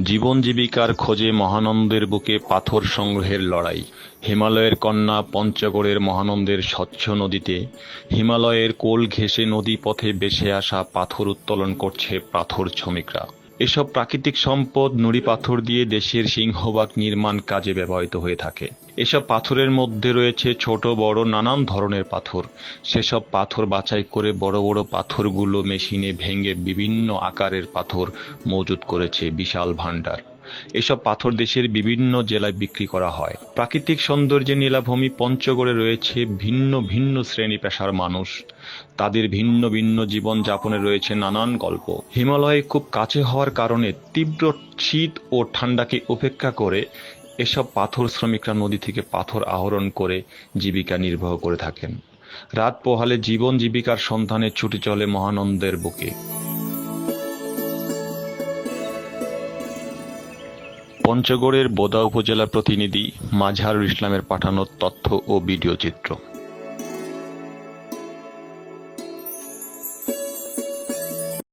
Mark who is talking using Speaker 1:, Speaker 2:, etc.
Speaker 1: জীবন জীবিকার খোঁজে মহানন্দের বুকে পাথর সংগ্রহের লড়াই। হিমালয়ের কন্যা পঞ্চগড়ের মহানন্দের স্বচ্ছ নদীতে, হিমালয়ের কোল ঘেঁষে নদী পথে বেসে আসা পাথর উত্তোলন করছে পাথর শ্রমিকরা। এসব প্রাকৃতিক সম্পদ নুড়ি পাথর দিয়ে দেশের সিংহবাগ নির্মাণ কাজে ব্যবহৃত হয়ে থাকে। এসব পাথরের মধ্যে রয়েছে ছোট, বড়, নানান ধরনের পাথর। সেসব পাথর বাছাই করে বড় বড় পাথরগুলো মেশিনে ভেঙে বিভিন্ন আকারের পাথর মজুত করেছে বিশাল ভাণ্ডার। এসব পাথর দেশের বিভিন্ন জেলায় বিক্রি করা হয়। প্রাকৃতিক সৌন্দর্যে নীলাভূমি পঞ্চগড়ে রয়েছে ভিন্ন ভিন্ন শ্রেণি পেশার মানুষ। তাদের ভিন্ন ভিন্ন জীবন যাপনে রয়েছে নানান গল্প। হিমালয়ে খুব কাছে হওয়ার কারণে তীব্র শীত ও ঠান্ডাকে উপেক্ষা করে এসব পাথর শ্রমিকরা নদী থেকে পাথর আহরণ করে জীবিকা নির্বাহ করে থাকেন। রাত পোহালে জীবন জীবিকার সন্ধানে ছুটি চলে মহানন্দের বুকে। পঞ্চগড়ের বোদা উপজেলা প্রতিনিধি মাঝহারুল ইসলামের পাঠানো তথ্য ও ভিডিও চিত্র।